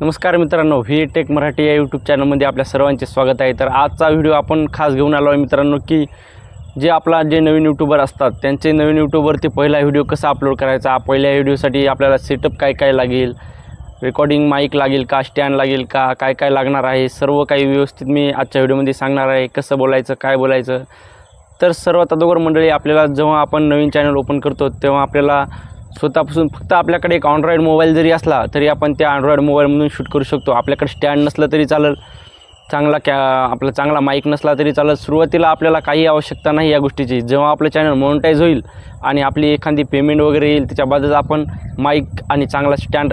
नमस्कार मित्रांनो V take Marathi या यूट्यूब चॅनलमध्ये आपल्या सर्वांचे स्वागत आहे. तर आजचा व्हिडिओ आपण खास घेऊन आलो आहे मित्रांनो की जे आपला जे नवीन यूट्यूबर असतात त्यांचे नवीन यूट्यूबवरती पहिला व्हिडिओ कसा अपलोड करायचा पहिल्या व्हिडिओसाठी आपल्याला सेटअप काय काय लागेल रेकॉर्डिंग माईक लागेल का स्टँड लागेल का काय काय लागणार आहे सर्व काही व्यवस्थित मी आजच्या व्हिडिओमध्ये सांगणार आहे. कसं बोलायचं काय बोलायचं? तर सर्वात अगोदर मंडळी आपल्याला जेव्हा आपण नवीन चॅनल ओपन करतो तेव्हा आपल्याला स्वतःपासून फक्त आपल्याकडे एक अँड्रॉईड मोबाईल जरी असला तरी आपण त्या अँड्रॉईड मोबाईलमधून शूट करू शकतो. आपल्याकडे स्टँड नसलं तरी चालेल. चांगला कॅ आपला चांगला माईक नसला तरी चालेल. सुरुवातीला आपल्याला काही आवश्यकता नाही या गोष्टीची. जेव्हा आपलं चॅनल मोनिटाईज होईल आणि आपली एखादी पेमेंट वगैरे येईल त्याच्या आपण माईक आणि चांगला स्टँड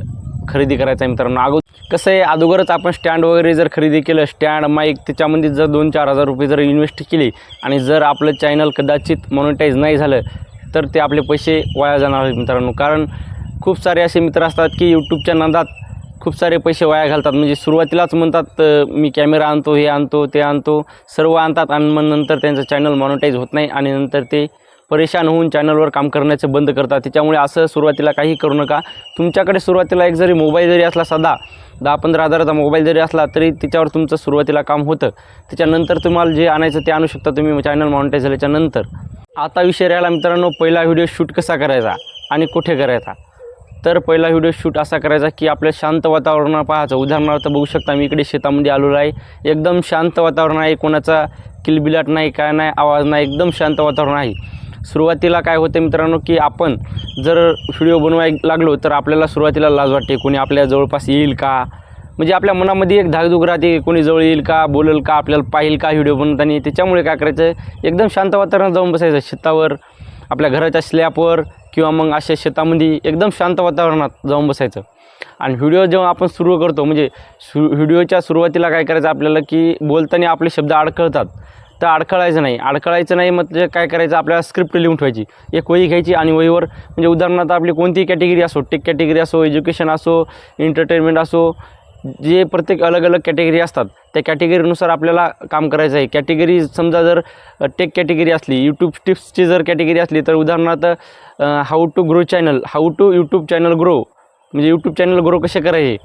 खरेदी करायचा आहे मित्रांनो. अगोदर कसं आहे अगोदरच आपण स्टँड वगैरे जर खरेदी केलं स्टँड माईक त्याच्यामध्ये जर दोन चार हजार रुपये जर इन्व्हेस्ट केली आणि जर आपलं चॅनल कदाचित मोनिटाईज नाही झालं तर ते आपले पैसे वाया जाणार आहेत मित्रांनो. कारण खूप सारे असे मित्र असतात की यूट्यूबच्या नादात खूप सारे पैसे वाया घालतात. म्हणजे सुरुवातीलाच म्हणतात मी कॅमेरा आणतो हे आणतो ते आणतो. सर्व आणतात आणि मग नंतर त्यांचं चॅनल मॉनिटाईज होत नाही आणि नंतर ते परेशान होऊन चॅनलवर काम करण्याचं बंद करतात. त्याच्यामुळे असं सुरुवातीला काही करू नका. तुमच्याकडे सुरुवातीला एक जरी मोबाईल जरी असला साधा दहा पंधरा हजाराचा मोबाईल जरी असला तरी त्याच्यावर तुमचं सुरुवातीला काम होतं. त्याच्यानंतर तुम्हाला जे आणायचं ते आणू शकता तुम्ही चॅनल मॉनिटाईज झाल्याच्यानंतर आता विषय राहिला मित्रांनो पहिला व्हिडिओ शूट कसा करायचा आणि कुठे करायचा? तर पहिला व्हिडिओ शूट असा करायचा की आपल्या शांत वातावरण पाहायचं. उदाहरणार्थ बघू शकता मी इकडे शेतामध्ये आलेलो आहे. एकदम शांत वातावरण आहे. कोणाचा किलबिलाट नाही काय नाही आवाज नाही एकदम शांत वातावरण आहे. सुरुवातीला काय होते मित्रांनो की आपण जर व्हिडिओ बनवाय लागलो तर आपल्याला सुरुवातीला लाज वाटते. कोणी आपल्या जवळपास येईल का? म्हणजे आपल्या मनामध्ये एक धाकधूक राहते कोणी जवळ येईल का बोलेल का आपल्याला पाहिल का व्हिडिओ बनताना त्याच्यामुळे काय करायचं एकदम शांत वातावरणात जाऊन बसायचं. शेतावर आपल्या घराच्या स्लॅपवर किंवा मग अशा शेतामध्ये एकदम शांत वातावरणात जाऊन बसायचं. आणि व्हिडिओ जेव्हा आपण सुरू करतो म्हणजे सु व्हिडिओच्या सुरुवातीला काय करायचं आपल्याला की बोलताना आपले शब्द अडखळतात. तर अडखळायचं नाही. अडखळायचं नाही म्हणजे काय करायचं? आपल्याला स्क्रिप्ट लिहून ठेवायची. एक वही घ्यायची आणि वहीवर म्हणजे उदाहरणार्थ आपली कोणतीही कॅटेगरी असो टेक कॅटेगरी असो एज्युकेशन असो एंटरटेनमेंट असो जे प्रत्येक अलग अलग कॅटेगरी असतात त्या कॅटेगरीनुसार आपल्याला काम करायचं आहे. कॅटेगरी समजा जर टेक कॅटेगरी असली यूट्यूब टिप्सची जर कॅटेगरी असली तर उदाहरणार्थ how to grow channel how to YouTube channel grow म्हणजे यूट्यूब चॅनल ग्रो कसे करायचे?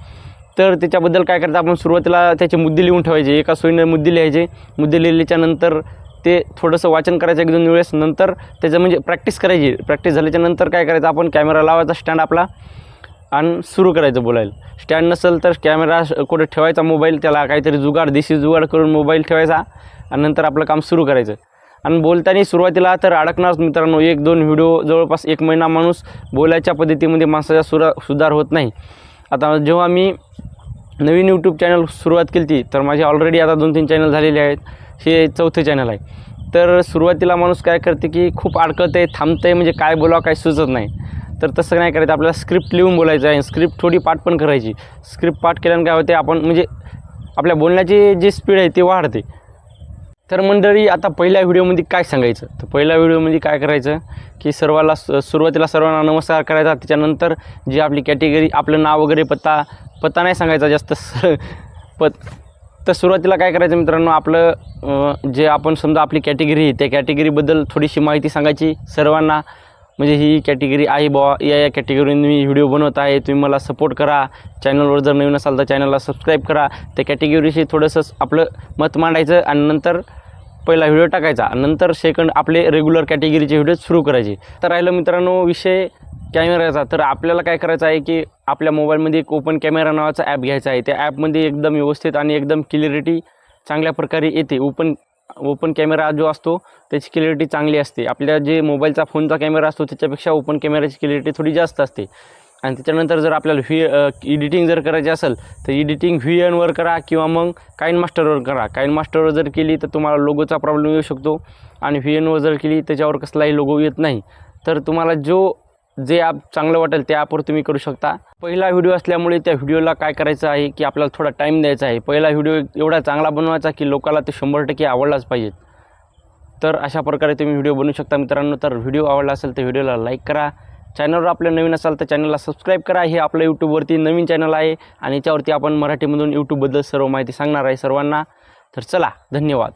तर त्याच्याबद्दल काय करायचं आपण सुरुवातीला त्याचे मुद्दे लिहून ठेवायचे. एका सोयीने मुद्दे लिहायचे. मुद्दे लिहिल्याच्यानंतर ते थोडंसं वाचन करायचं एक दोन वेळेस. नंतर त्याचं म्हणजे प्रॅक्टिस करायची. प्रॅक्टिस झाल्याच्यानंतर काय करायचं? आपण कॅमेरा लावायचा स्टँड आपला. आणि सुरू करायचं बोलायला. स्टँड नसेल तर कॅमेरा कुठे ठेवायचा मोबाईल त्याला काहीतरी जुगाड देशी जुगाड करून मोबाईल ठेवायचा आणि नंतर आपलं काम सुरू करायचं. आणि बोलताना सुरुवातीला तर अडकणारच मित्रांनो एक दोन व्हिडिओ जवळपास एक महिना माणूस बोलायच्या पद्धतीमध्ये माणसाचा सुरा सुधार होत नाही. आता जेव्हा मी नवीन यूट्यूब चॅनल सुरुवात केली ती तर माझे ऑलरेडी आता दोन तीन चॅनल झालेले आहेत. हे चौथे चॅनल आहे. तर सुरुवातीला माणूस काय करते की खूप अडकतं आहे थांबतं आहे म्हणजे काय बोलावं काय सुचत नाही. तर तसं नाही करायचं. आपल्याला स्क्रिप्ट लिहून बोलायचं आहे. स्क्रिप्ट थोडी पाठ पण करायची. स्क्रिप्ट पाठ केल्यानं काय होते आपण म्हणजे आपल्या बोलण्याची जी स्पीड आहे ती वाढते. तर मंडळी आता पहिल्या व्हिडिओमध्ये काय सांगायचं? तर पहिल्या व्हिडिओमध्ये काय करायचं? की सर्वाला स- सुरुवातीला सर्वांना नमस्कार करायचा. त्याच्यानंतर जी आपली कॅटेगरी आपलं नाव वगैरे पत्ता पत्ता नाही सांगायचा जास्त स- पत तर सुरुवातीला काय करायचं मित्रांनो? आपलं जे आपण समजा आपली कॅटेगरी आहे त्या कॅटेगरीबद्दल थोडीशी माहिती सांगायची. सर्वांना म्हणजे ही कॅटेगरी आहे बुवा. या या कॅटेगरीने मी व्हिडिओ बनवत आहे. तुम्ही मला सपोर्ट करा. चॅनलवर जर नवीन असाल तर चॅनलला सबस्क्राईब करा. त्या कॅटेगरीशी थोडंसं आपलं मत मांडायचं आणि नंतर पहिला व्हिडिओ टाकायचा. नंतर सेकंड आपले रेग्युलर कॅटेगरीचे व्हिडिओ सुरू करायचे. तर राहिलं मित्रांनो विषय कॅमेऱ्याचा. तर आपल्याला काय करायचं आहे की आपल्या मोबाईलमध्ये एक ओपन कॅमेरा नावाचा ॲप घ्यायचा आहे. त्या ॲपमध्ये एकदम व्यवस्थित आणि एकदम क्लिअरिटी चांगल्या प्रकारे येते. ओपन ओपन कॅमेरा जो असतो त्याची क्लिअरिटी चांगली असते. आपल्या जे मोबाईलचा फोनचा कॅमेरा असतो त्याच्यापेक्षा ओपन कॅमेऱ्याची क्लिअरिटी थोडी जास्त असते. आणि त्याच्यानंतर जर आपल्याला व्ही एडिटिंग जर करायची असेल तर एडिटिंग व्ही एनवर करा किंवा मग काइन मास्टरवर करा. काइन मास्टरवर जर केली तर तुम्हाला लोगोचा प्रॉब्लेम येऊ शकतो. आणि व्ही एनवर जर केली त्याच्यावर कसलाही लोगो येत नाही. तर तुम्हाला जो जे ॲप चांगलं वाटेल ते ॲपवर तुम्ही करू शकता. पहिला व्हिडिओ असल्यामुळे त्या व्हिडिओला काय करायचं आहे की आपल्याला थोडा टाईम द्यायचा आहे. पहिला व्हिडिओ एवढा चांगला बनवायचा की लोकाला ते शंभर टक्के आवडलाच पाहिजे. तर अशा प्रकारे तुम्ही व्हिडिओ बनवू शकता मित्रांनो. तर व्हिडिओ आवडला असेल तर व्हिडिओला लाईक करा. चॅनलवर आपल्या नवीन असाल तर चॅनलला सबस्क्राईब करा. हे आपलं यूट्यूबवरती नवीन चॅनल आहे आणि याच्यावरती आपण मराठीमधून यूट्यूबबद्दल सर्व माहिती सांगणार आहे सर्वांना. तर चला धन्यवाद.